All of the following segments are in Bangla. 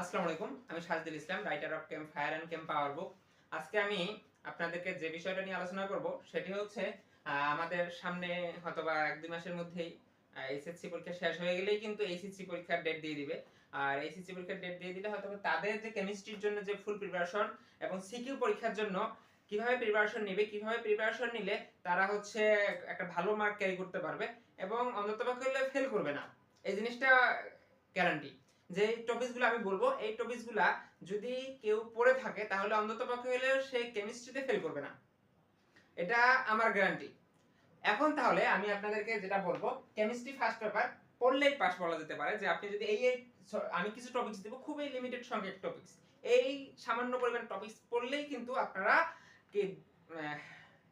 আসসালামু আলাইকুম, আমি Sajdul Islam writer of camp fire and camp power book আজকে আমি আপনাদেরকে যে বিষয়টা নিয়ে আলোচনা করব, সেটি হচ্ছে আমাদের সামনে হয়তো বা এক দুই মাসের মধ্যেই এইচএসসি পরীক্ষা শেষ হয়ে গেলেই কিন্তু এইচএসসি পরীক্ষার ডেট দিয়ে দিবে। আর এইচএসসি পরীক্ষার ডেট দিয়ে দিলে হয়তো তাদের যে কেমিস্ট্রির জন্য যে ফুল প্রিপারেশন এবং সিকিউ পরীক্ষার জন্য কীভাবে প্রিপারেশন নেবে, কীভাবে প্রিপারেশন নিলে তারা হচ্ছে একটা ভালো মার্ক ক্যারি করতে পারবে এবং হলে ফেল করবে না। এই জিনিসটা গ্যারান্টি যে টপিকসগুলো আমি বলব, এই টপিকসগুলা যদি কেউ পড়ে থাকে, তাহলে অন্তত পক্ষে হলেও সে কেমিস্ট্রিতে ফেল করবে না। এটা আমার গ্যারান্টি এখন তাহলে আমি আপনাদেরকে যেটা বলব কেমিস্ট্রি ফার্স্ট পেপার পড়লেই পাস বলা যেতে পারে যে আপনি যদি এই আমি কিছু টপিকস দেবো, খুবই লিমিটেড সংখ্যক টপিকস এই সামান্য পরিমাণ টপিকস পড়লেই কিন্তু আপনারা কি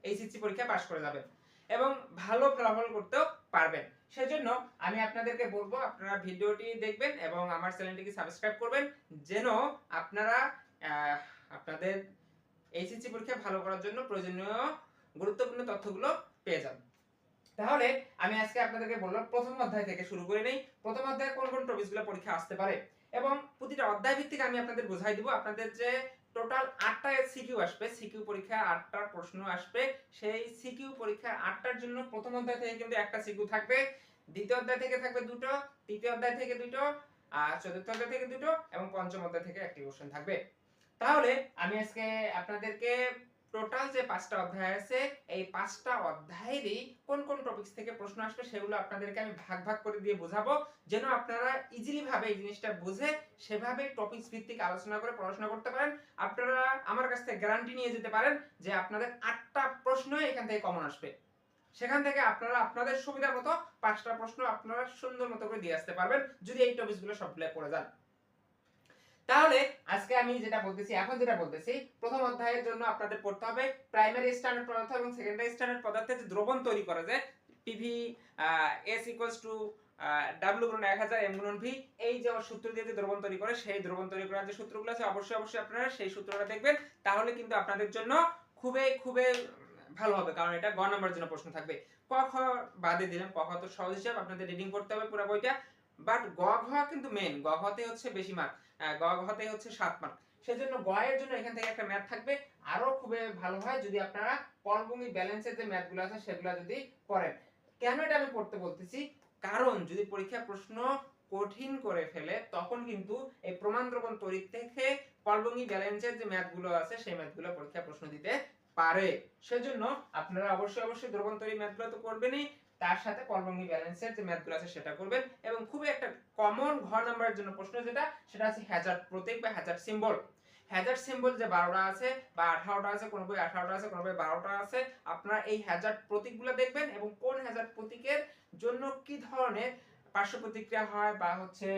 এইচএসসি পরীক্ষা পাস করে যাবেন এবং ভালো ফলাফল করতেও পারবেন। সেজন্য আমি আপনাদেরকে বলব, আপনারা ভিডিওটি দেখবেন এবং আমার চ্যানেলটিকে সাবস্ক্রাইব করবেন, যেন আপনারা আপনাদের এইচএসসি পরীক্ষা ভালো করার জন্য প্রয়োজনীয় গুরুত্বপূর্ণ তথ্যগুলো পেয়ে যান। তাহলে আমি আজকে আপনাদেরকে বললাম, প্রথম অধ্যায় থেকে শুরু করে নেই, প্রথম অধ্যায়ে কোন কোন টপিকসগুলো পরীক্ষা আসতে পারে এবং প্রতিটা অধ্যায় ভিত্তিক আমি আপনাদের বোঝাই দিব। আপনাদের যে টোটাল আটটা সিকিউ আসবে সিকিউ পরীক্ষা আটটা প্রশ্ন আসবে। সেই সিকিউ পরীক্ষা আটটার জন্য প্রথম অধ্যায় থেকে কিন্তু একটা সিকিউ থাকবে। দ্বিতীয় অধ্যায় থেকে থাকবে দুটো, তৃতীয় অধ্যায় থেকে দুটো, আর চতুর্থ অধ্যায় থেকে দুটো এবং পঞ্চম অধ্যায় থেকে একটি কোশ্চেন থাকবে। তাহলে আমি আজকে আপনাদেরকে টোটাল যে পাঁচটা অধ্যায় আছে, এই পাঁচটা অধ্যায়েরই কোন কোন টপিকস থেকে প্রশ্ন আসবে সেগুলো আপনাদেরকে আমি ভাগ ভাগ করে দিয়ে বোঝাবো, যেন আপনারা ইজিলি ভাবে এই জিনিসটা বুঝে সেভাবে টপিকস ভিত্তিক আলোচনা করে পড়াশোনা করতে পারেন। আপনারা আমার কাছ থেকে গ্যারান্টি নিয়ে যেতে পারেন যে আপনাদের আটটা প্রশ্ন এখান থেকে কমন আসবে। সেখান থেকে আপনারা আপনাদের সুবিধা মতো পাঁচটা প্রশ্ন আপনারা সুন্দর মতো করে দিয়ে আসতে পারবেন, যদি এই টপিকসগুলো সবগুলো পড়ে যান। তাহলে আজকে আমি যেটা বলতেছি, এখন যেটা বলতেছি, প্রথম অধ্যায়ের জন্য আপনাদের পড়তে হবে প্রাইমারি স্ট্যান্ডার্ড পদার্থ এবং সেকেন্ডারি স্ট্যান্ডার্ড পদার্থের যে দ্রবণ তৈরি করা যায় P V S equals to W গুণন এক হাজার এম গুণন ভি এই যে সূত্র দিয়ে যে দ্রবণ তৈরি করে, সেই দ্রবণ তৈরি করার যে সূত্রগুলো আছে, অবশ্যই অবশ্যই আপনারা সেই সূত্রটা দেখবেন। তাহলে কিন্তু আপনাদের জন্য খুবই খুবই ভালো হবে, কারণ এটা গ নম্বরের জন্য প্রশ্ন থাকবে। ক, খ বাদে দিলাম। ক, খ তো সহজ হিসাব, আপনাদের রিডিং করতে হবে পুরো বইটা। বাট গ ঘ কিন্তু মেন গ ঘতে হচ্ছে বেশি মার্ক গ ঘতে হচ্ছে সাত মার্ক সেজন্য গ এর জন্য এখান থেকে একটা ম্যাথ থাকবে। আরও খুবই ভালো হয় যদি আপনারা পলভূমি ব্যালেন্সের যে ম্যাথগুলো আছে সেগুলো যদি করেন। কেন এটা আমি পড়তে বলতেছি? কারণ যদি পরীক্ষা প্রশ্ন কঠিন করে ফেলে, তখন কিন্তু এই প্রমাণ দ্রবণ তৈরি থেকে পলভঙ্গি ব্যালেন্সের যে ম্যাথগুলো আছে, সেই ম্যাথগুলো পরীক্ষা প্রশ্ন দিতে পারে। সেজন্য আপনারা অবশ্যই অবশ্যই দ্রবণ তৈরি ম্যাথগুলো তো করবেনই। তার সাথে পলভঙ্গি ব্যালেন্সের যে ম্যাথগুলো আছে সেটা করবেন। এবং খুবই একটা কমন ঘ নাম্বারের জন্য প্রশ্ন যেটা, সেটা আছে হ্যাজার্ড প্রতীক বা হ্যাজার্ড সিম্বল হ্যাজার্ড সিম্বল যে বারোটা আছে বা আঠারোটা আছে, কোনো বই আঠারোটা আছে, কোনো বই বারোটা আছে, আপনারা এই হ্যাজার্ড প্রতীকগুলো দেখবেন এবং কোন হ্যাজার্ড প্রতীকের জন্য কি ধরনের পার্শ্ব প্রতিক্রিয়া হয় বা হচ্ছে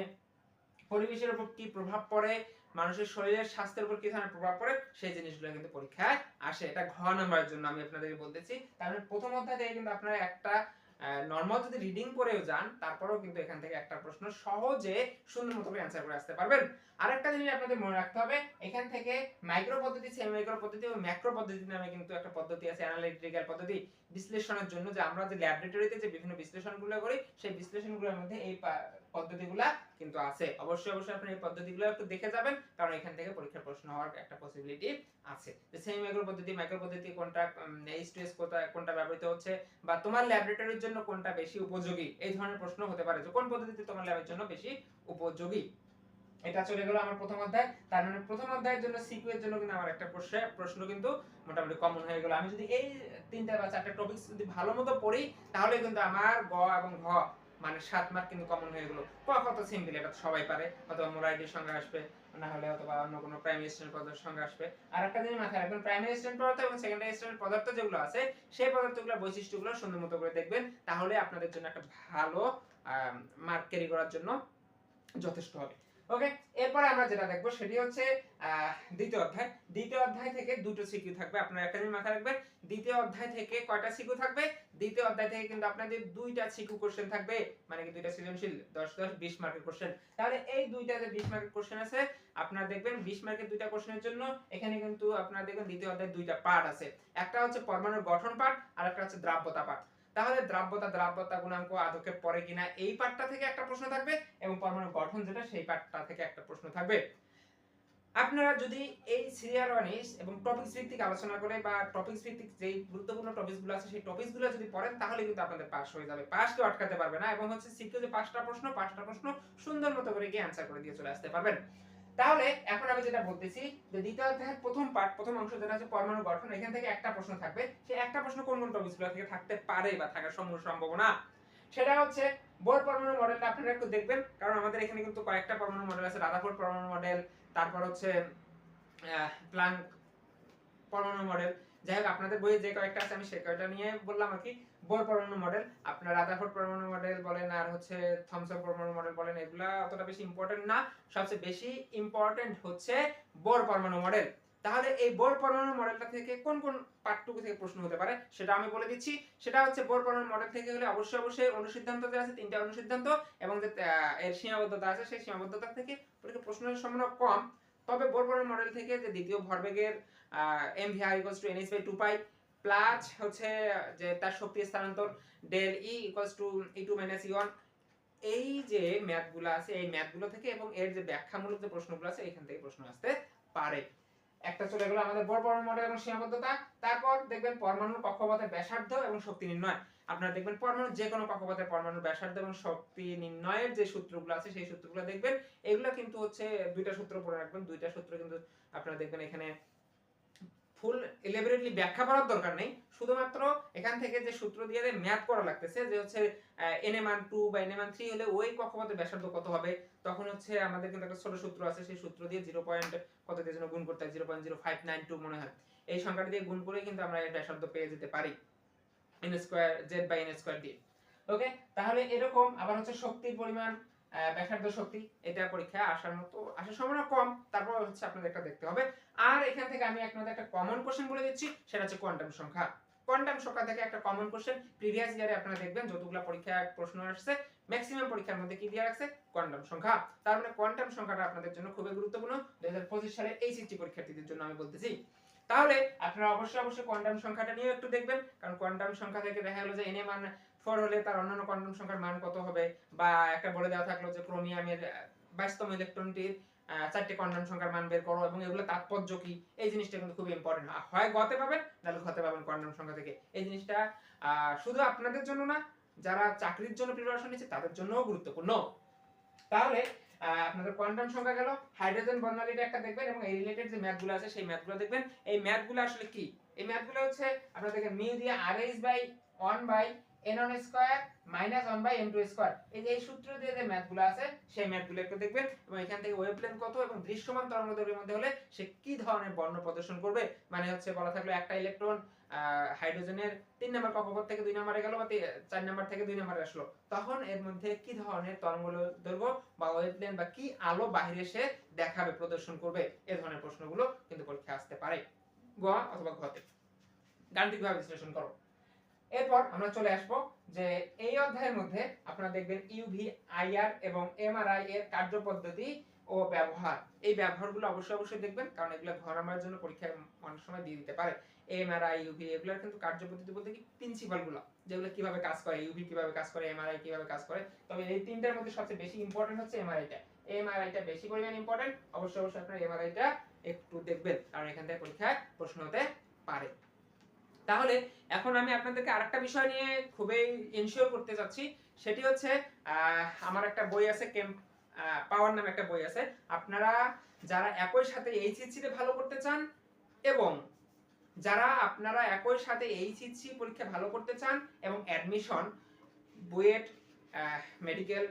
পরিবেশের উপর কি প্রভাব পড়ে, মানুষের শরীরের স্বাস্থ্যের উপর কি ধরনের প্রভাব পড়ে, সেই জিনিসগুলো কিন্তু পরীক্ষায় আসে। এটা ঘ নাম্বারের জন্য আমি আপনাদেরকে বলতেছি। মানে প্রথম অধ্যায় থেকে কিন্তু আপনারা একটা নর্মাল যদি রিডিং করেও যান, তারপরেও কিন্তু এখান থেকে একটা প্রশ্ন সহজে সুন্দর মতো করে অ্যান্সার করে আসতে পারবেন। আরেকটা জিনিস আপনাদের মনে রাখতে হবে, এখান থেকে মাইক্রো পদ্ধতি সেমি মাইক্রো পদ্ধতি এবং ম্যাক্রো পদ্ধতি নামে কিন্তু একটা পদ্ধতি আছে অ্যানালিটিক্যাল পদ্ধতি। বিশ্লেষণের জন্য যে আমরা যে ল্যাবরেটরিতে যে বিভিন্ন বিশ্লেষণগুলো করি, সেই বিশ্লেষণগুলোর মধ্যে এই পদ্ধতিগুলা কিন্তু আছে। অবশ্যই অবশ্যই আপনি এই পদ্ধতিগুলো একটু দেখে যাবেন, কারণ এখান থেকে পরীক্ষার প্রশ্ন হওয়ার একটা পসিবিলিটি আছে। যে সেমি মাইক্রো পদ্ধতি মাইক্রো পদ্ধতি কোনটা এইচ টু এস কোনটা ব্যবহৃত হচ্ছে, বা তোমার ল্যাবরেটরির জন্য কোনটা বেশি উপযোগী? এই ধরনের প্রশ্ন হতে পারে। যে কোন পদ্ধতিতে তোমার ল্যাবের জন্য বেশি উপযোগী? এটা চলে গেল আমার প্রথম অধ্যায়। তার মানে প্রথম অধ্যায়ের জন্য সিকিউ এর জন্য কিন্তু আমার একটা প্রশ্ন প্রশ্ন কিন্তু মোটামুটি কমন হয়ে গেল। আমি যদি এই তিনটা বা চারটা টপিকস যদি ভালো মতো পড়ি, তাহলে কিন্তু আমার গ এবং ঘ মানে সাত মার্ক কিন্তু কমন হয়ে গেল। ক, কত সিম্পল এটা সবাই পারে, অথবা মোরাইটির সঙ্গে আসবে, না হলে অথবা অন্য কোনো প্রাইমারি স্টুডেন্ট পদার্থের সঙ্গে আসবে। আর একটা জিনিস মাথায় রাখবেন প্রাইমারি স্টুডেন্ট পদার্থ এবং সেকেন্ডারি স্টুডেন্ট পদার্থ যেগুলো আছে, সেই পদার্থগুলোর বৈশিষ্ট্যগুলো সুন্দর মতো করে দেখবেন, তাহলে আপনাদের জন্য একটা ভালো মার্ক ক্যারি করার জন্য যথেষ্ট হবে। ওকে এরপরে আমরা যেটা দেখব সেটি হচ্ছে দ্বিতীয় অধ্যায়। দ্বিতীয় অধ্যায় থেকে দুটো সিকিউ থাকবে, আপনারা একটা মাথায় রাখবেন। দ্বিতীয় অধ্যায় থেকে কয়টা সিকিউ থাকবে? দ্বিতীয় অধ্যায় থেকে কিন্তু আপনাদের দুইটা সিকিউ কোশ্চেন থাকবে মানে কি দুইটা সৃজনশীল? দশ দশ, বিশ মার্কের কোশ্চেন তাহলে এই দুইটা যে বিশ মার্কের কোশ্চেন আছে, আপনারা দেখবেন বিশ মার্কের দুইটা কোশ্চেনের জন্য এখানে কিন্তু আপনারা দেখবেন দ্বিতীয় অধ্যায় দুইটা পার্ট আছে। একটা হচ্ছে পরমাণুর গঠন পার্ট আর একটা হচ্ছে দ্রাব্যতা পার্ট তাহলে দ্রাব্যতা দ্রাব্যতা গুণাঙ্ক আদকে পরে কিনা এই পার্টটা থেকে একটা প্রশ্ন থাকবে এবং পরমাণু গঠন যেটা সেই পার্টটা থেকে একটা প্রশ্ন থাকবে। আপনারা যদি এই সিরিয়াল ওয়ানিস এবং টপিকস ভিত্তিক আলোচনা করে বা টপিকস ভিত্তিক যে গুরুত্বপূর্ণ টপিকসগুলো আছে সেই টপিকসগুলো যদি পড়েন, তাহলে কিন্তু আপনাদের পাস হয়ে যাবে। পাস কেউ আটকাতে পারবে না এবং হচ্ছে সিকিউ যে পাঁচটা প্রশ্ন পাঁচটা প্রশ্ন সুন্দর মতো করে গিয়ে অ্যান্সার করে দিয়ে চলে আসতে পারবেন। তাহলে এখন আমি যেটা বলতেছি, যে দ্বিতীয় অধ্যায়ের প্রথম পার্ট প্রথম অংশ যেটা হচ্ছে পরমাণু গঠন, এখান থেকে একটা প্রশ্ন থাকবে সেই একটা প্রশ্ন কোন কোন টপিকসগুলো থেকে থাকতে পারে বা থাকার সম্পূর্ণ সম্ভাবনা? সেটা হচ্ছে বোর পরমাণু মডেলটা আপনারা একটু দেখবেন, কারণ আমাদের এখানে কিন্তু কয়েকটা পরমাণু মডেল আছে, রাদারফোর্ড পরমাণু মডেল তারপর হচ্ছে প্লাঙ্ক পরমাণু মডেল যাই হোক, আপনাদের বইয়ে যে কয়েকটা আছে, আমি সে কয়েকটা নিয়ে বললাম আর কি। বোর পরমাণু মডেল, আপনার রাদারফোর্ড পরমাণু মডেল বলেন আর হচ্ছে থমসন পরমাণু মডেল বলেন, এগুলা অতটা বেশি ইম্পর্টেন্ট না। সবচেয়ে বেশি ইম্পর্টেন্ট হচ্ছে বোর পরমাণু মডেল। তাহলে এই বোর পরমাণু মডেলটা থেকে কোন কোন পার্টটুকু থেকে প্রশ্ন হতে পারে, সেটা আমি বলে দিচ্ছি। সেটা হচ্ছে বোর পরমাণু মডেল থেকে হলে অবশ্যই অবশ্যই অনুসিদ্ধান্ত যে আছে, তিনটা অনুসিদ্ধান্ত, এবং যে এর সীমাবদ্ধতা আছে, সেই সীমাবদ্ধতা থেকে পরীক্ষা প্রশ্নের সম্ভাবনা কম। তবে বোর পরমাণু মডেল থেকে যে দ্বিতীয় ভরবেগের M V equals to NS by two pi plus হচ্ছে যে তার শক্তি স্থানান্তর del E equals to E two minus E one এই যে ম্যাথগুলো আছে, এই ম্যাথগুলো থেকে এবং এর যে ব্যাখ্যামূলক যে প্রশ্নগুলো আছে, এখান থেকে প্রশ্ন আসতে পারে। একটা চলে গেল আমাদের বড় পরমাণু মডেল এবং সীমাবদ্ধতা। তারপর দেখবেন পরমাণুর কক্ষপথের ব্যাসার্ধ এবং শক্তি নির্ণয়। আপনারা দেখবেন পরমাণুর যে কোনো কক্ষপথের পরমাণুর ব্যাসার্ধ এবং শক্তি নির্ণয়ের যে সূত্রগুলো আছে, সেই সূত্রগুলো দেখবেন। এগুলো কিন্তু হচ্ছে দুইটা সূত্র পড়ে রাখবেন। দুইটা সূত্র কিন্তু আপনারা দেখবেন এখানে ফুল এলিবরেটলি ব্যাখ্যা করার দরকার নেই। শুধুমাত্র এখান থেকে যে সূত্র দিয়ে ম্যাথ করা লাগতেছে, যে হচ্ছে এন মান টু বা এন মান থ্রি হলে ওই কক্ষপথের ব্যাসার্ধ কত হবে, তখন হচ্ছে আমাদের কিন্তু একটা ছোট সূত্র আছে, সেই সূত্র দিয়ে জিরো পয়েন্ট কত দিয়ে যেন গুণ করতে হয় zero point zero five nine two মনে হয়। এই সংখ্যাটা দিয়ে গুণ করে কিন্তু আমরা এর ব্যাসার্ধ পেয়ে যেতে পারি N square Z by N square দিয়ে। ওকে তাহলে এরকম আবার হচ্ছে শক্তির পরিমাণ ব্যাসার্ধ শক্তি এটা পরীক্ষায় আসার মতো, আসার সম্ভাবনা কম, তারপর হচ্ছে আপনাদের একটা দেখতে হবে। আর এখান থেকে আমি আপনাদের একটা কমন কোশ্চেন বলে দিচ্ছি, সেটা হচ্ছে কোয়ান্টাম সংখ্যা। কোয়ান্টাম সংখ্যা থেকে একটা কমন কোশ্চেন প্রিভিয়াস ইয়ারে আপনারা দেখবেন, যতগুলো পরীক্ষায় প্রশ্ন আসছে ম্যাক্সিমাম পরীক্ষার মধ্যে কি দিয়ে রাখছে? কোয়ান্টাম সংখ্যা। তার মানে কোয়ান্টাম সংখ্যাটা আপনাদের জন্য খুবই গুরুত্বপূর্ণ। দুই হাজার পঁচিশ সালে এইচএসসি পরীক্ষার্থীদের জন্য আমি বলতেছি। তাহলে আপনারা অবশ্যই অবশ্যই কোয়ান্টাম সংখ্যাটা নিয়ে একটু দেখবেন, কারণ কোয়ান্টাম সংখ্যা থেকে দেখা গেলো যে এনে মান ফোর হলে তার অন্যান্য কোয়ান্টাম সংখ্যার মান কত হবে? বা একটা বলে দেওয়া থাকল যে ক্রোমিয়ামের বাইশতম ইলেকট্রনটির চারটে কোয়ান্টাম সংখ্যার মান বের করো এবং এগুলো তাৎপর্য কি? এই জিনিসটা কিন্তু খুবই ইম্পর্টেন্ট হয় গতে পাবেন নাহলে ঘতে পাবেন কোয়ান্টাম সংখ্যা থেকে। এই জিনিসটা শুধু আপনাদের জন্য না, যারা চাকরির জন্য প্রিপারেশন নিচ্ছে তাদের জন্যও গুরুত্বপূর্ণ। তাহলে আপনাদের কোয়ান্টাম সংখ্যা গেল। হাইড্রোজেন বর্ণালীটা একটা দেখবেন এবং এই রিলেটেড যে ম্যাথগুলো আছে, সেই ম্যাথগুলো দেখবেন। এই ম্যাথগুলো আসলে কি? এই ম্যাথগুলো হচ্ছে আপনারা দেখেন মিউ দিয়ে R H by one by N one square minus one by N two square এই যে এই সূত্র দিয়ে যে ম্যাথগুলো আছে, সেই ম্যাথগুলো একটু দেখবেন এবং এখান থেকে ওয়েভলেন কত এবং দৃশ্যমান তরঙ্গ দৈর্ঘ্যের মধ্যে হলে সে কি ধরনের বর্ণ প্রদর্শন করবে? মানে হচ্ছে বলা থাকল একটা ইলেকট্রন হাইড্রোজেনের তিন নম্বর কক্ষপথ থেকে দুই নম্বরে গেল বা চার নম্বর থেকে দুই নম্বরে আসলো। তখন এর মধ্যে কি ধরনের তরঙ্গ দৈর্ঘ্য বা ওয়েভলেন বা কি আলো বাহিরে সে দেখাবে, প্রদর্শন করবে? এ ধরনের প্রশ্নগুলো কিন্তু পরীক্ষা আসতে পারে। গ অথবা ঘতে গাণিতিকভাবে বিশ্লেষণ করো। এরপর আমরা চলে আসব যে এই অধ্যায়ের মধ্যে আপনারা দেখবেন ইউভি আইআর এবং এমআরআই এর কার্যপদ্ধতি ও ব্যবহার। এই ব্যবহারগুলো অবশ্যই অবশ্যই দেখবেন, কারণ এগুলো ঘর আমার জন্য পরীক্ষায় অনেক সময় দিয়ে দিতে পারে। এমআরআই ইউভি এগুলোর কিন্তু কার্যপদ্ধতি বলতে কি? প্রিন্সিপালগুলো যেগুলো কীভাবে কাজ করে ইউভি কীভাবে কাজ করে এমআরআই কীভাবে কাজ করে। তবে এই তিনটার মধ্যে সবচেয়ে বেশি ইম্পর্টেন্ট হচ্ছে এমআরআইটা এমআরআইটা বেশি পরিমাণ ইম্পর্টেন্ট অবশ্যই অবশ্যই আপনারা এমআরআইটা একটু দেখবেন, কারণ এখান থেকে পরীক্ষায় প্রশ্ন হতে পারে। তাহলে এখন আমি আপনাদেরকে আরেকটা বিষয় নিয়ে খুবই এনশিওর করতে চাচ্ছি সেটি হচ্ছে আমার একটা বই আছে কেম পাওয়ার নামে একটা বই আছে। আপনারা যারা একই সাথে এইচএসসি তে ভালো করতে চান এবং যারা আপনারা একই সাথে এইচএসসি পরীক্ষা ভালো করতে চান এবং অ্যাডমিশন বুয়েট মেডিকেল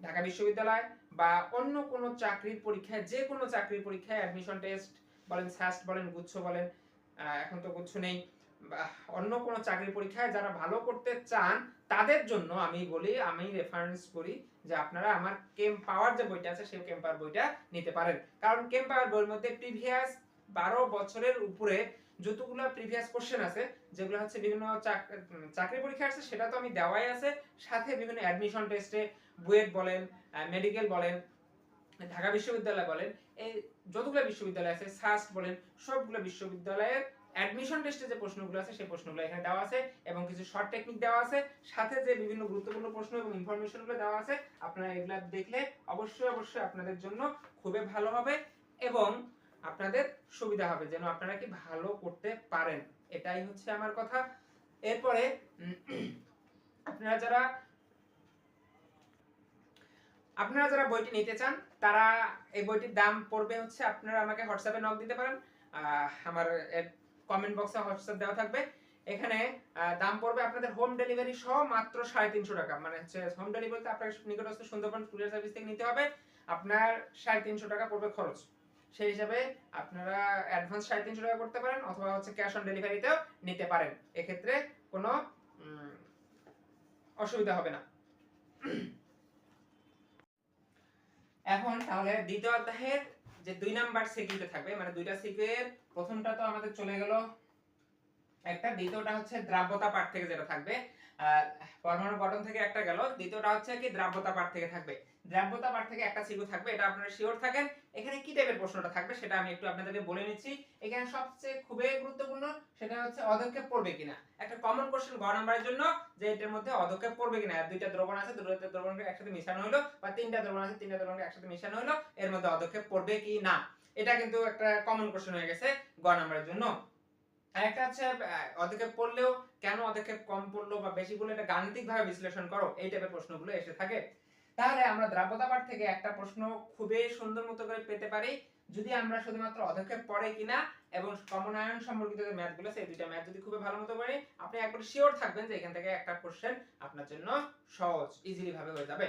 ঢাকা বিশ্ববিদ্যালয় বা অন্য কোনো চাকরির পরীক্ষায়, যে কোনো চাকরির পরীক্ষায় অ্যাডমিশন টেস্ট বলেন সাস্ট বলেন, গুচ্ছ বলেন এখন তো গুচ্ছ নেই। অন্য কোনো চাকরির পরীক্ষায় যারা ভালো করতে চান, তাদের জন্য আমি বলি, আমি রেফারেন্স করি যে আপনারা আমার কেম পাওয়ার যে বইটা আছে, সেই কেম পাওয়ার বইটা নিতে পারেন। কারণ কেম পাওয়ার বইয়ের মধ্যে প্রিভিয়াস বারো বছরের উপরে যতগুলো প্রিভিয়াস কোশ্চেন আছে, যেগুলো হচ্ছে বিভিন্ন চাকরি পরীক্ষা আছে সেটা তো আমি দেওয়াই আছে। সাথে বিভিন্ন অ্যাডমিশন টেস্টে বুয়েট বলেন মেডিকেল বলেন, ঢাকা বিশ্ববিদ্যালয় বলেন, এই যতগুলো বিশ্ববিদ্যালয় আছে সাস্ট বলেন, সবগুলো বিশ্ববিদ্যালয়ের অ্যাডমিশন টেস্টে যে প্রশ্নগুলো আছে, সেই প্রশ্নগুলো এখানে দেওয়া আছে এবং কিছু শর্ট টেকনিক দেওয়া আছে। সাথে যে বিভিন্ন গুরুত্বপূর্ণ প্রশ্ন এবং ইনফরমেশনগুলো দেওয়া আছে, আপনারা এগুলা দেখলে অবশ্যই অবশ্যই আপনাদের জন্য খুবই ভালো হবে এবং আপনাদের সুবিধা হবে, যেন আপনারা কি ভালো করতে পারেন। এটাই হচ্ছে আমার কথা। এরপরে আপনারা যারা আপনারা যারা বইটি নিতে চান, তারা এই বইটির দাম পড়বে হচ্ছে, আপনারা আমাকে হোয়াটসঅ্যাপে নক দিতে পারেন। আমার কমেন্ট বক্সে হোয়াটসঅ্যাপ দেওয়া থাকবে। এখানে দাম পড়বে আপনাদের হোম ডেলিভারি সহ মাত্র সাড়ে তিনশো টাকা। মানে হচ্ছে হোম ডেলিভারিতে আপনার নিকটস্থ সুন্দরবন কুরিয়ার সার্ভিস থেকে নিতে হবে। আপনার সাড়ে তিনশো টাকা পড়বে খরচ। সেই হিসাবে আপনারা অ্যাডভান্স সাড়ে তিনশো টাকা করতে পারেন অথবা হচ্ছে ক্যাশ অন ডেলিভারিতেও নিতে পারেন। এক্ষেত্রে কোনো অসুবিধা হবে না। এখন তাহলে দ্বিতীয় অধ্যায়ের যে দুই নাম্বার সেগমেন্টে থাকবে মানে দুইটা সিকের প্রথমটা তো আমাদের চলে গেল একটা, দ্বিতীয়টা হচ্ছে দ্রাব্যতা পার্ট থেকে যেটা থাকবে। পরমাণু গঠন থেকে একটা গেল। দ্বিতীয়টা হচ্ছে কি, দ্রাব্যতা পাঠ থেকে থাকবে। দ্রাব্যতা পাঠ থেকে একটা সিকিউ থাকবে, এটা আপনারা শিওর থাকেন। এখানে কি টাইপের প্রশ্নটা থাকবে সেটা আমি একটু আপনাদেরকে বলে নিচ্ছি। এখানে সবচেয়ে খুবই গুরুত্বপূর্ণ সেটা হচ্ছে অদক্ষেপ পড়বে কিনা। একটা কমন কোশ্চেন গ নাম্বারের জন্য যে এটার মধ্যে অদক্ষেপ পড়বে কিনা। দুইটা দ্রবণ আছে দুইটা দ্রবণকে একসাথে মিশানো হলো বা তিনটা দ্রবণ আছে, তিনটা দ্রবণকে একসাথে মিশানো হলো এর মধ্যে অদক্ষেপ পড়বে কি না এটা কিন্তু একটা কমন কোশ্চেন হয়ে গেছে গ নাম্বারের জন্য। আর একটা হচ্ছে অদক্ষেপ পড়লেও কেন অদক্ষেপ কম পড়ল বা বেশি পড়ল এটা গাণিতিক ভাবে বিশ্লেষণ করো, এই টাইপের প্রশ্নগুলো এসে থাকে। তাহলে আমরা দ্রাব্যতা পাঠ থেকে একটা প্রশ্ন খুবই সুন্দর মতো করে পেতে পারি। যদি আমরা শুধুমাত্র অদক্ষেপ পড়ে কিনা এবং কমন আয়ন সম্পর্কিত যে ম্যাথগুলো, সেই দুইটা ম্যাথ যদি খুবই ভালো মতো পারি আপনি একবার শিওর থাকবেন যে এখান থেকে একটা কোশ্চেন আপনার জন্য সহজ ইজিলি ভাবে হয়ে যাবে।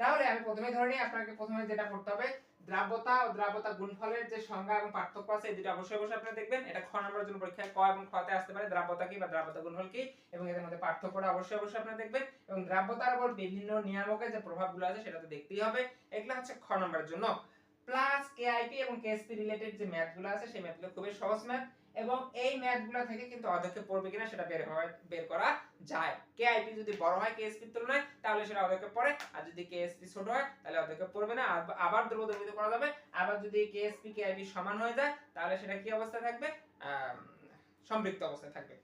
তাহলে আমি প্রথমে ধরে নিই, আপনাকে প্রথমে যেটা পড়তে হবে দ্রাব্যতা ও দ্রাবতা গুণফলের যে সংজ্ঞা এবং পার্থক্য আছে, এই দুটো অবশ্যই অবশ্যই আপনারা দেখবেন। এটা খ নম্বরের জন্য পরীক্ষায় ক এবং খতে আসতে পারে দ্রাবতা কি বা দ্রাবতা গুণফল কি এবং এদের মধ্যে পার্থক্যটা অবশ্যই অবশ্যই আপনারা দেখবেন। এবং দ্রাবতার উপর বিভিন্ন নিয়ামকের যে প্রভাবগুলো আছে, সেটা তো দেখতেই হবে। এগুলো হচ্ছে খ নম্বরের জন্য। প্লাস কেআইপি এবং কেএসপি রিলেটেড যে ম্যাথগুলো আছে, সেই ম্যাথগুলো খুবই সহজ ম্যাথ এবং এই ম্যাথগুলো থেকে কিন্তু অদক্ষেপ পড়বে কিনা সেটা বের হয়, বের করা যায়। কেআইপি যদি বড় হয় কেএসপি তুলনায় তাহলে সেটা অদক্ষেপ পড়ে। আর যদি কেএসপি ছোট হয়, তাহলে অদক্ষেপ পড়বে না। আবার দ্রবদ্রবিত করা যাবে। আবার যদি কেএসপি কেআইপি সমান হয়ে যায়, তাহলে সেটা কি অবস্থায় থাকবে? সম্পৃক্ত অবস্থায় থাকবে।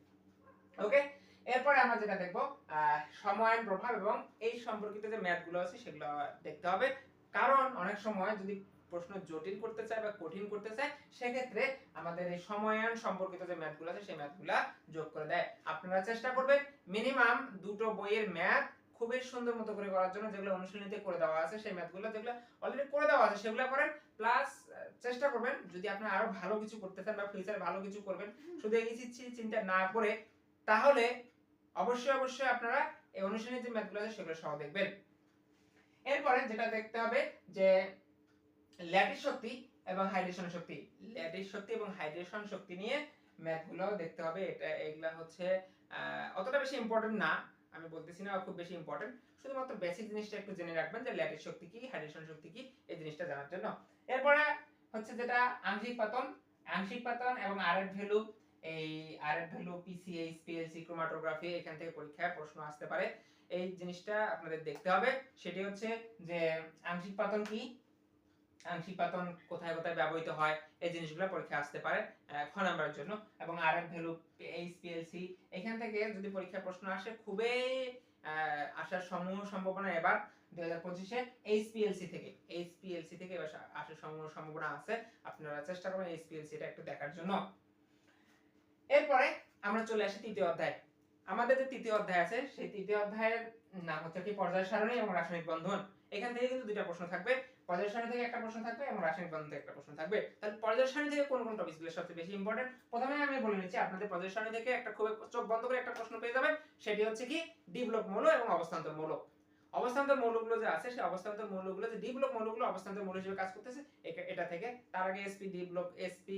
ওকে এরপরে আমরা যেটা দেখব সময়ায়ন প্রভাব এবং এই সম্পর্কিত যে ম্যাথগুলো আছে, সেগুলো দেখতে হবে। কারণ অনেক সময় যদি প্রশ্ন জটিল করতে চায় বা কঠিন করতে চায়, সেক্ষেত্রে আমাদের এই সময়ায়ন সম্পর্কিত যে ম্যাথগুলো আছে, সেই ম্যাথগুলো যোগ করে দেয়। আপনারা চেষ্টা করবেন মিনিমাম দুটো বইয়ের ম্যাথ খুবই সুন্দর মতো করে করার জন্য, যেগুলো অনুশীলনীতে করে দেওয়া আছে, সেই ম্যাথগুলো যেগুলো অলরেডি করে দেওয়া আছে, সেগুলো করেন। প্লাস চেষ্টা করবেন, যদি আপনি আরও ভালো কিছু করতে চান বা ফিউচারে ভালো কিছু করবেন, শুধু এই চিন্তা না করে, তাহলে অবশ্যই অবশ্যই আপনারা এই অনুশীলনী যে ম্যাথগুলো আছে, সেগুলো সহ দেখবেন। এরপরে যেটা দেখতে হবে যে ল্যাটিস শক্তি এবং হাইড্রেশন শক্তি। ল্যাটিস শক্তি এবং হাইড্রেশন শক্তি নিয়ে ম্যাথগুলো দেখতে হবে। এটা, এগুলা হচ্ছে অতটা বেশি ইম্পর্টেন্ট না। আমি বলতেছি না খুব বেশি ইম্পর্টেন্ট শুধুমাত্র বেসিক জিনিসটা একটু জেনে রাখবেন যে ল্যাটিস শক্তি কি, হাইড্রেশন শক্তি কি, এই জিনিসটা জানার জন্য। এরপরে হচ্ছে যেটা, আংশিক পাতন। আংশিক পাতন এবং আর এফ ভ্যালু। এই R F value P C H P L C chromatography এখান থেকে পরীক্ষায় প্রশ্ন আসতে পারে। এই জিনিসটা আপনাদের দেখতে হবে। সেটি হচ্ছে যে, আংশিক পাতন কি? আংশিক পাতন কোথায় কোথায় ব্যবহৃত হয়, এই জিনিসগুলো পরীক্ষা আসতে পারে খ নাম্বারের জন্য। এবং R F value H PLC এখান থেকে যদি পরীক্ষা প্রশ্ন আসে, খুবই আসার সমূহ সম্ভাবনা এবার দুই হাজার পঁচিশে এইচপিএলসি থেকে। এইচপিএলসি থেকে এবার আসার সমূহ সম্ভাবনা আছে। আপনারা চেষ্টা করবেন এইচপিএলসি এটা একটু দেখার জন্য। এরপরে আমরা চলে আসি তৃতীয় অধ্যায়। আমাদের যে তৃতীয় অধ্যায় আছে, সেই তৃতীয় অধ্যায়ের নাম হচ্ছে কি পর্যায় সারণী এবং রাসায়নিক বন্ধন। এখান থেকে কিন্তু দুইটা প্রশ্ন থাকবে। পর্যায় সারণী থেকে একটা প্রশ্ন থাকবে, এবং রাসায়নিক বন্ধন থেকে একটা প্রশ্ন থাকবে। তাহলে পর্যায় সারণী থেকে কোন কোন টপিকগুলো সবচেয়ে বেশি ইম্পর্টেন্ট প্রথমে আমি বলে নিচ্ছি, আপনাদের পর্যায় সারণী থেকে একটা খুব চোখ বন্ধ করে একটা প্রশ্ন পেয়ে যাবেন। সেটি হচ্ছে কি ডিভলপ মৌল এবং অবস্থান্তর মৌল। অবস্থান্তর মৌলগুলো যে আছে, সেই অবস্থান্তর মৌলগুলো যে ডিভলপ মৌলগুলো অবস্থান্তর মৌল হিসেবে কাজ করতেছে এটা থেকে। তার আগে এসপি ডিভলপ এসপি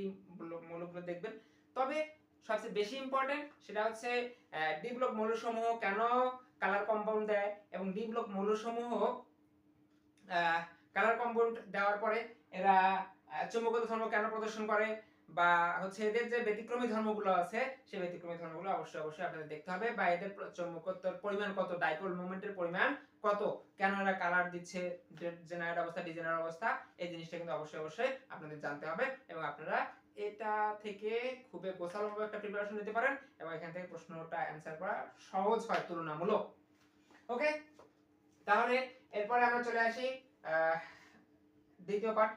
মৌলগুলো দেখবেন। তবে সবচেয়ে বেশি ইম্পর্টেন্ট সেটা হচ্ছে ডিভলপ মৌলসমূহ কেন কালার কম্পাউন্ড দেয়, এবং ডিভলপ মৌলসমূহ কালার কম্পাউন্ড দেওয়ার পরে এরা আহ, ধর্ম কেন প্রদর্শন করে? বা হচ্ছে এদের যে ব্যতিক্রমী ধর্মগুলো আছে সেই ব্যতিক্রমী ধর্মগুলো অবশ্যই অবশ্যই আপনাদের দেখতে হবে। বা এদের চৌম্বকত্বর পরিমাণ কত ডাইপোল মোমেন্টের পরিমাণ কত? কেন এরা কালার দিচ্ছে? জেনারেট অবস্থা ডিজেনারেট অবস্থা? এই জিনিসটা কিন্তু অবশ্যই অবশ্যই আপনাদের জানতে হবে এবং আপনারা এটা থেকে খুবই গোছালোভাবে একটা প্রিপারেশন নিতে পারেন এবং এখান থেকে প্রশ্নটা অ্যান্সার করা সহজ হয় তুলনামূলক। ওকে তাহলে এরপরে আমরা চলে আসি দ্বিতীয় পার্ট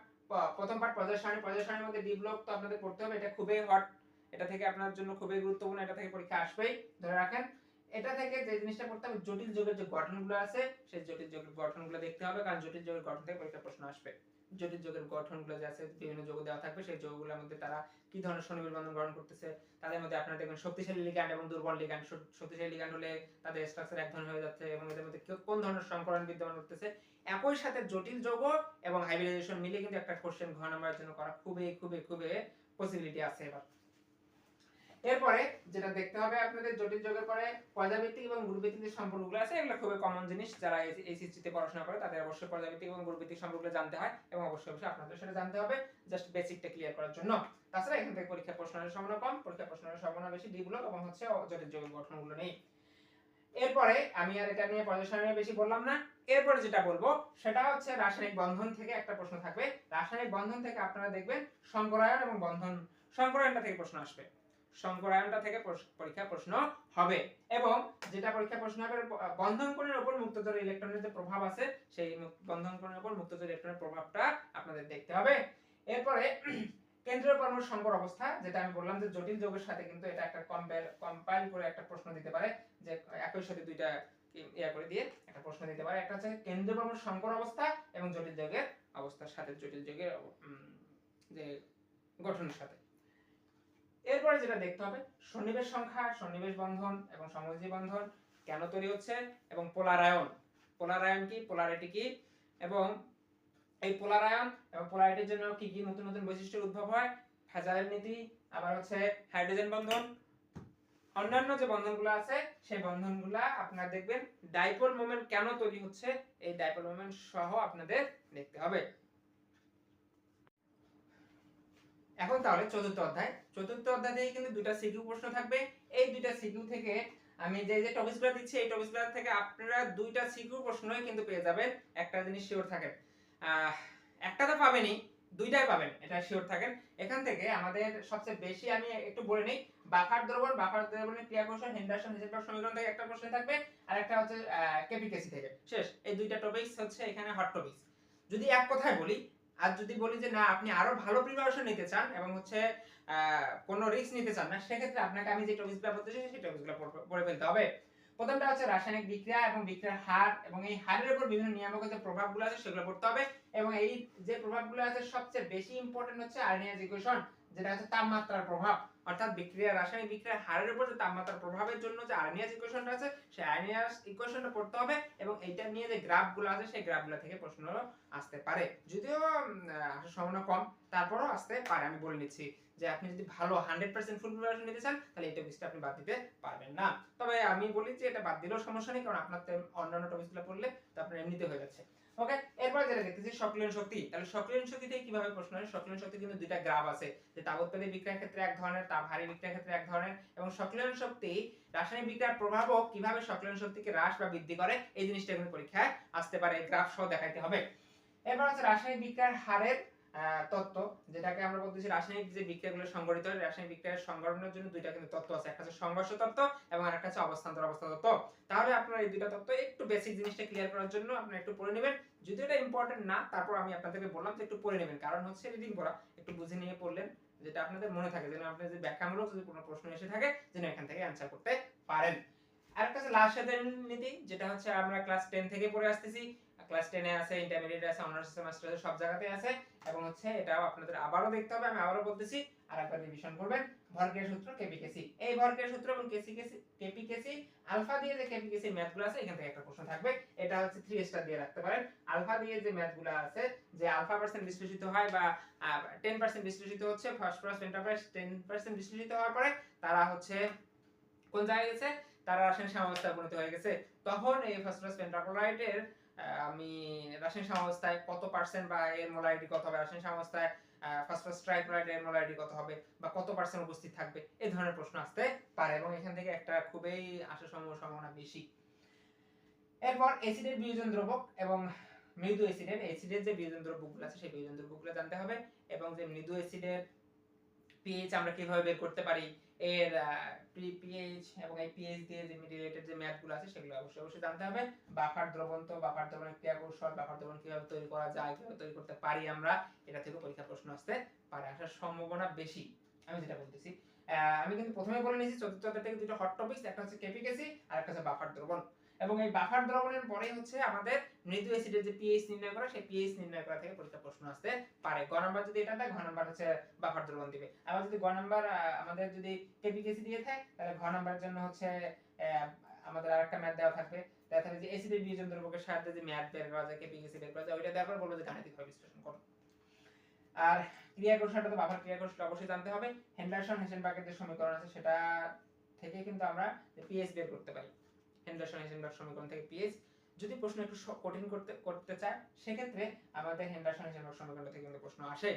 প্রথম পার্ট পর্যায় সারণী পর্যায় সারণীর মধ্যে ডেভেলপ তো আপনাদের পড়তে হবে। এটা খুবই হট এটা থেকে আপনার জন্য খুবই গুরুত্বপূর্ণ, এটা থেকে পরীক্ষা আসবেই, ধরে রাখেন। এটা থেকে যে জিনিসটা পড়তে হবে, জটিল যোগের যে গঠনগুলো আছে, সেই জটিল যোগের গঠনগুলো দেখতে হবে, কারণ জটিল যোগের গঠন থেকে পরীক্ষা প্রশ্ন আসবে। জটিল যোগের গঠনগুলো যে আছে, বিভিন্ন যোগ দেওয়া থাকবে, সেই যোগগুলোর মধ্যে তারা কি ধরনের সনিবিল বন্ধন গ্রহণ করতেছে, তাদের মধ্যে আপনারা দেখবেন শক্তিশালী লিগ্যান্ড এবং দুর্বল লিগ্যান্ড শক্তিশালী লিগ্যান্ড হলে তাদের স্ট্রাকচার এক ধরনের হয়ে যাচ্ছে এবং এদের মধ্যে কোন ধরনের সংকরণ বিদ্যমান করতেছে। একই সাথে জটিল যোগ এবং হাইব্রিডাইজেশন মিলে কিন্তু একটা কোশ্চেন ঘন নাম্বারের জন্য করা খুবই খুবই খুবই পসিবিলিটি আছে এবার। এরপরে যেটা দেখতে হবে আপনাদের জটিল যোগের পরে পর্যাবৃত্তিক এবং গ্রুপভিত্তিক যে সম্পর্কগুলো আছে, এগুলো খুবই কমন জিনিস। যারা এইচএসসি তে পড়াশোনা করে, তাদের অবশ্যই পর্যাবৃত্তিক এবং গ্রুপভিত্তিক সম্পর্কগুলো জানতে হয় এবং অবশ্যই অবশ্যই আপনাদের সেটা জানতে হবে জাস্ট বেসিকটা ক্লিয়ার করার জন্য। তাছাড়া এখান থেকে পরীক্ষা প্রশ্নের সম্ভাবনা কম পরীক্ষা প্রশ্নের সম্ভাবনা বেশি ডিগুলো এবং হচ্ছে জটিল যোগের গঠনগুলো নেই এরপরে আমি আর এটা নিয়ে পর্যালোচনা বেশি বললাম না। এরপরে যেটা বলব, সেটা হচ্ছে রাসায়নিক বন্ধন থেকে একটা প্রশ্ন থাকবে। রাসায়নিক বন্ধন থেকে আপনারা দেখবেন সংকরায়ন এবং বন্ধন, সংকরায়নটা থেকে প্রশ্ন আসবে। সংকরায়নটা থেকে পরীক্ষা প্রশ্ন হবে। এবং যেটা পরীক্ষা প্রশ্ন হবে বন্ধন কোণের উপর মুক্তজোর ইলেকট্রনের যে প্রভাব আছে, সেই বন্ধন কোণের উপর মুক্তজোর ইলেকট্রনের প্রভাবটা আপনাদের দেখতে হবে। এরপরে কেন্দ্রীয় পরমাণু সংকর অবস্থা, যেটা আমি বললাম যে জটিল যোগের সাথে কিন্তু এটা একটা কম্পাইল করে একটা প্রশ্ন দিতে পারে, যে একই সাথে দুইটা ইয়া করে দিয়ে একটা প্রশ্ন দিতে পারে। একটা হচ্ছে কেন্দ্রীয় পরমাণু সংকর অবস্থা এবং জটিল যোগের অবস্থার সাথে জটিল যোগের যে গঠনের সাথে। এরপরে যেটা দেখতে হবে, সন্নিবেশ সংখ্যা, সন্নিবেশ বন্ধন এবং সমযোজী বন্ধন কেন তৈরি হচ্ছে এবং পোলারায়ন পোলারায়ন কি? পোলারিটি কি? এবং এই পোলারায়ন এবং পোলারিটির জন্য কি কি নতুন নতুন বৈশিষ্ট্যের উদ্ভব হয়? ফ্যাজালের নীতি, আবার হচ্ছে হাইড্রোজেন বন্ধন। অন্যান্য যে বন্ধনগুলো আছে, সেই বন্ধনগুলা আপনারা দেখবেন, ডাইপোল মোমেন্ট কেন তৈরি হচ্ছে? এই ডাইপোল মোমেন্ট সহ আপনাদের দেখতে হবে। এখন তাহলে চতুর্থ অধ্যায়। চতুর্থ অধ্যায় থেকে কিন্তু দুটা সিকিউ প্রশ্ন থাকবে। এই দুইটা সিকিউ থেকে আমি যে যে টপিকসগুলো দিচ্ছি, এই টপিকসগুলো থেকে আপনারা দুইটা সিকিউ প্রশ্নই কিন্তু পেয়ে যাবেন। একটা জিনিস শিওর থাকেন। একটা তো পাবেনই, দুইটাই পাবেন, এটা শিওর থাকেন। এখান থেকে আমাদের সবচেয়ে বেশি আমি একটু বলে নেই, বাফার দ্রবণ, বাফার দ্রবণের ক্রিয়া কৌশল হেন্ডারসন হিসেবে সমীকরণ থেকে একটা প্রশ্ন থাকবে আর একটা হচ্ছে কেপিকেসি থেকে। শেষ, এই দুইটা টপিকস হচ্ছে এখানে হট টপিকস যদি এক কথায় বলি আর যদি বলি যে না, আপনি আরও ভালো প্রিপারেশন নিতে চান এবং হচ্ছে কোনো রিস্ক নিতে চান না, সেক্ষেত্রে আপনাকে আমি যে টপিকসগুলো চাই সেই টপিকসগুলো পড়ে ফেলতে হবে। প্রথমটা হচ্ছে রাসায়নিক বিক্রিয়া এবং বিক্রিয়ার হার এবং এই হারের উপর বিভিন্ন নিয়ামক যে প্রভাবগুলো আছে, সেগুলো পড়তে হবে এবং এই যে প্রভাবগুলো আছে, সবচেয়ে বেশি ইম্পর্টেন্ট হচ্ছে আর্নিয়াজ ইকুয়েশন যেটা হচ্ছে তাপমাত্রার প্রভাব। অর্থাৎ বিক্রিয়া, রাসায়নিক বিক্রিয়ার হারের উপর যে তাপমাত্রার প্রভাবের জন্য যে আর্নিয়াস ইকুয়েশনটা আছে, সেই আর্নিয়াস ইকুয়েশনটা পড়তে হবে এবং এইটা নিয়ে যে গ্রাফগুলো আছে, সেই গ্রাফগুলো থেকে প্রশ্ন আসতে পারে। যদিও আসার সম্ভাবনা কম, তারপরও আসতে পারে, আমি বলে নিচ্ছি যে আপনি যদি ভালো হান্ড্রেড পার্সেন্ট ফুল প্রিপারেশন নিতে চান, তাহলে এই টপিকসটা আপনি বাদ দিতে পারবেন না। তবে আমি বলি যে এটা বাদ দিলেও সমস্যা নেই, কারণ আপনার তো অন্যান্য টপিকসগুলো পড়লে তো আপনার এমনিতে হয়ে যাচ্ছে। ওকে এরপর যেটা দেখতেছি, সক্রিয়ণ শক্তি। তাহলে সক্রিয়ণ শক্তি থেকে কীভাবে প্রশ্ন হয়? সক্রিয়ণ শক্তি কিন্তু দুইটা গ্রাফ আছে। যে তাপোৎপাদী বিক্রিয়ার ক্ষেত্রে এক ধরনের, তাপ হারি বিক্রিয়ার ক্ষেত্রে এক ধরনের, এবং সক্রিয়ণ শক্তি রাসায়নিক বিক্রিয়ার প্রভাবও কীভাবে সক্রিয়ণ শক্তিকে হ্রাস বা বৃদ্ধি করে, এই জিনিসটা এখন পরীক্ষায় আসতে পারে। গ্রাফ সহ দেখাইতে হবে। এরপর হচ্ছে রাসায়নিক বিক্রিয়ার হারের তত্ত্ব, যেটাকে আমরা বলতেছি রাসায়নিক যে বিক্রিয়াগুলো সংগঠিত হয় রাসায়নিক বিক্রিয়ার সংগঠনের জন্য দুইটা কিন্তু তত্ত্ব আছে। একটা হচ্ছে সংঘর্ষ তত্ত্ব এবং আরেকটা হচ্ছে অবস্থান্তর অবস্থা তত্ত্ব। তাহলে আপনারা এই দুইটা তত্ত্ব একটু বেসিক জিনিসটা ক্লিয়ার করার জন্য আপনারা একটু পড়ে নেবেন। যদি এটা ইম্পর্টেন্ট না, তারপর আমি আপনাদেরকে বললাম যে একটু পড়ে নেবেন। কারণ হচ্ছে রিডিং করা একটু বুঝে নিয়ে পড়লেন, যেটা আপনাদের মনে থাকে, যেন আপনাদের যে ব্যাখ্যামূলক যদি কোনো প্রশ্ন এসে থাকে, যেন এখান থেকে অ্যান্সার করতে পারেন। আরেকটা হচ্ছে লাস্ট নীতি, যেটা হচ্ছে আমরা ক্লাস টেন থেকে পড়ে আসতেছি। ক্লাস টেনে আছে ইন্টারমিডিয়েট আছে অনার্স আছে মাস্টার আছে সব জায়গাতে আছে। এবং হচ্ছে এটাও আপনাদের আবারও দেখতে হবে, আমি আবারও বলতেছি আর একবার রিভিশন করবেন। ভরক্রিয়া সূত্র কেপিকেসি এই ভরক্রিয়া সূত্র এবং কেসি কেসি কেপিকেসি আলফা দিয়ে যে কেপিকেসি ম্যাথগুলো আছে, এখান থেকে একটা প্রশ্ন থাকবে। এটা হচ্ছে থ্রি স্টার দিয়ে রাখতে পারেন। আলফা দিয়ে যে ম্যাথগুলো আছে, যে আলফা পার্সেন্ট বিশ্লেষিত হয় বা টেন পার্সেন্ট বিশ্লেষিত হচ্ছে ফসফরাস পেন্টাফাস টেন পার্সেন্ট বিশ্লেষিত হওয়ার পরে তারা হচ্ছে কোন জায়গায় গেছে? তারা রাসায়নিক সাম্যাবস্থায় পরিণত হয়ে গেছে। তখন এই ফসফরাস পেন্টাক্লোরাইডের আমি রাসায়নিক সাম্যাবস্থায় কত পার্সেন্ট বা এর মোলারিটি কত হবে? রাসায়নিক সাম্যাবস্থায় ফসফরাস ট্রাইক্লোরাইড এর মোলারিটি কত হবে? বা কত পার্সেন্ট উপস্থিত থাকবে? এই ধরনের প্রশ্ন আসতে পারে এবং এখান থেকে একটা খুবই আসার সম্ভাবনা সম্ভাবনা বেশি। এরপর অ্যাসিডের বিয়োজন দ্রবক এবং মৃদু অ্যাসিডের অ্যাসিডের যে বিয়োজন দ্রবকগুলো আছে, সেই বিয়োজন দ্রবকগুলো জানতে হবে এবং যে মৃদু অ্যাসিডের পিএইচ আমরা কীভাবে বের করতে পারি এর পিএইচ এবং এই পিএইচ দিয়ে যে রিলেটেড যে ম্যাথগুলো আছে সেগুলো অবশ্যই অবশ্যই জানতে হবে। বাফার দ্রবণ তো, বাফার দ্রবণের ক্রিয়া কৌশল বাফার দ্রবণ কীভাবে তৈরি করা যায়, কীভাবে তৈরি করতে পারি আমরা, এটা থেকে পরীক্ষা প্রশ্ন আসতে পারে, আসার সম্ভাবনা বেশি, আমি যেটা বলতেছি। আমি কিন্তু প্রথমে বলে নিয়েছি, চতুর্থ থেকে দুটো হট টপিকস একটা হচ্ছে কেপিকেসি আর একটা হচ্ছে বাফার দ্রবণ। এবং এই বাফার দ্রবণের পরেই হচ্ছে আমাদের মৃদু অ্যাসিডের যে পিএইচ নির্ণয় করা, সেই পিএইচ নির্ণয় করা থেকে পরীক্ষা প্রশ্ন আসতে পারে। গ নাম্বার যদি এটা দেয়, ঘ নাম্বার হচ্ছে বাফার দ্রবণ দিবে। আবার যদি গ নাম্বার আমাদের যদি কেপিকেসি দিয়ে থাকে তাহলে ঘ নাম্বারের জন্য হচ্ছে আমাদের আরেকটা ম্যাথ দেওয়া থাকবে। যাবে যে অ্যাসিডের বিয়োজন দ্রবকের সাহায্যে যে ম্যাথ বের করা যায় কেপিকেসি বের করা যায়, ওইটা দেওয়ার পর বলব যে গাণিতিকভাবে বিশ্লেষণ করো। আর ক্রিয়া কৌশলটা তো বাফার ক্রিয়া কৌশল অবশ্যই জানতে হবে। হেন্ডারসন হেসেনবার্গের যে সমীকরণ আছে, সেটা থেকে কিন্তু আমরা পিএইচ বের করতে পারি। হেন্ডারসন হেসেনবার্গ সমীকরণ থেকে পিএইচ যদি প্রশ্ন একটু কঠিন করতে করতে চায়, সেক্ষেত্রে আমাদের হেন্ডারসন হেসেনবার্গ সমীকরণ থেকে কিন্তু প্রশ্ন আসে।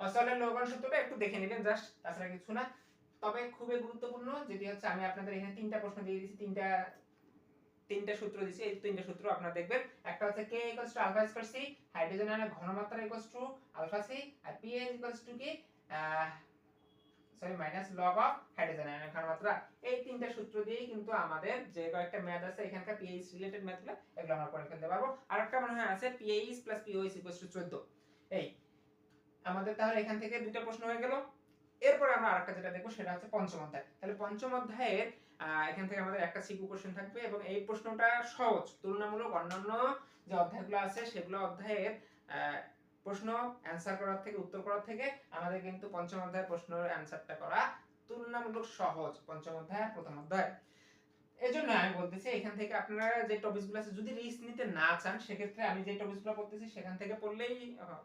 অস্ট্রেলিয়ার লৌহকরণ সূত্রটা একটু দেখে নেবেন জাস্ট তাছাড়া কিছু না। তবে খুবই গুরুত্বপূর্ণ যেটি হচ্ছে, আমি আপনাদের এখানে তিনটা প্রশ্ন দিয়ে দিয়েছি, তিনটা তিনটা সূত্র দিয়েছি, এই তিনটা সূত্র আপনারা দেখবেন। একটা হচ্ছে k equals to alpha square c hydrogen আয়নের ঘনমাত্রা ইকুয়ালস টু আলফা c, আর pH ইকুয়ালস টু কি? Sorry minus log of hydrogen আয়নের ঘনমাত্রা এই তিনটা সূত্র দিয়েই কিন্তু আমাদের যে কয়েকটা ম্যাথ আছে, এখানকার pH রিলেটেড ম্যাথগুলো এগুলো আমরা করে ফেলতে পারব। আর একটা মনে হয় আছে pH plus pOH equals to 14 এই, আমাদের তাহলে এখান থেকে দুটো প্রশ্ন হয়ে গেল। এরপরে আমরা আরেকটা যেটা দেখব, সেটা হচ্ছে পঞ্চম অধ্যায়। তাহলে পঞ্চম অধ্যায়ের এখান থেকে আমাদের একটা সিকিউ কোশ্চেন থাকবে এবং এই প্রশ্নটা সহজ, তুলনামূলক অন্যান্য যে অধ্যায়গুলো আছে, সেগুলো অধ্যায়ের প্রশ্ন অ্যান্সার করার থেকে, উত্তর করার থেকে আমাদের কিন্তু পঞ্চম অধ্যায়ের প্রশ্নের অ্যান্সারটা করা তুলনামূলক সহজ, পঞ্চম অধ্যায়, প্রথম অধ্যায়। এই জন্য আমি বলতেছি, এখান থেকে আপনারা যে টপিকসগুলো আছে, যদি রিস্ক নিতে না চান, সেক্ষেত্রে আমি যে টপিকসগুলো পড়তেছি, সেখান থেকে পড়লেই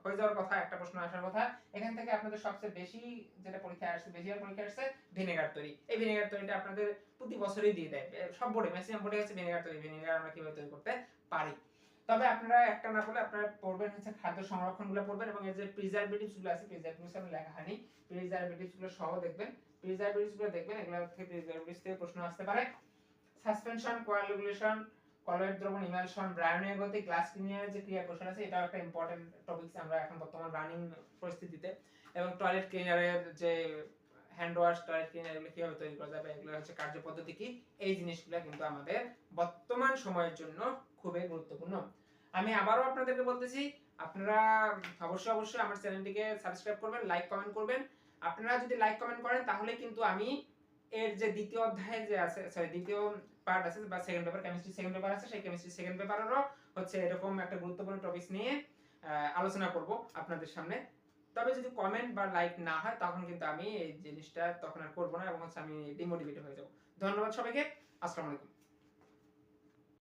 হয়ে যাওয়ার কথা, একটা প্রশ্ন আসার কথা। এখান থেকে আপনাদের সবচেয়ে বেশি যেটা পরীক্ষা আসছে, বেশি আর পরীক্ষা আসছে ভিনেগার তৈরি। এই ভিনেগার তৈরিটা আপনাদের প্রতি বছরই দিয়ে দেয়। সব বোর্ডে ম্যাক্সিমাম বোর্ডে হচ্ছে ভিনেগার তৈরি ভিনেগার আমরা কীভাবে তৈরি করতে পারি? তবে আপনারা একটা না পড়লে আপনারা পড়বেন হচ্ছে খাদ্য সংরক্ষণগুলো পড়বেন এবং এই যে প্রিজারভেটিভসগুলো আছে প্রিজারভেটিভস আমি লেখা হয়নি। প্রিজারভেটিভসগুলো সহ দেখবেন। প্রিজারভেটিভসগুলো দেখবেন, এগুলো থেকে প্রিজারভেটিভস থেকে প্রশ্ন আসতে পারে। সাসপেনশন কোয়াগুলেশন কলয়েড দ্রবণ ইমালশন ব্রায়নীয় গতি গ্লাস ক্লিনিয়ার যে ক্রিয়া কৌশল আছে, এটাও একটা ইম্পর্টেন্ট টপিকস আমরা এখন বর্তমান রানিং পরিস্থিতিতে। এবং টয়লেট ক্লিনারের যে হ্যান্ড ওয়াশ টয়লেট ক্লিনার এগুলো কীভাবে তৈরি করা যাবে, এগুলো হচ্ছে কার্য পদ্ধতি কি? এই জিনিসগুলো কিন্তু আমাদের বর্তমান সময়ের জন্য খুবই গুরুত্বপূর্ণ। আমি আবারও আপনাদেরকে বলতেছি, আপনারা অবশ্যই অবশ্যই আমার চ্যানেলটিকে সাবস্ক্রাইব করবেন, লাইক কমেন্ট করবেন। আপনারা যদি লাইক কমেন্ট করেন, তাহলে কিন্তু আমি এর যে দ্বিতীয় অধ্যায় যে আছে সরি দ্বিতীয় পার্ট আছে বা second paper chemistry second paper আছে, সেই কেমিস্ট্রি সেকেন্ড পেপারেরও হচ্ছে এরকম একটা গুরুত্বপূর্ণ টপিকস নিয়ে আলোচনা করব আপনাদের সামনে। তবে যদি কমেন্ট বা লাইক না হয়, তখন কিন্তু আমি এই জিনিসটা তখন আর করব না এবং হচ্ছে আমি ডিমোটিভেট হয়ে যাব। ধন্যবাদ সবাইকে। আসসালামু আলাইকুম।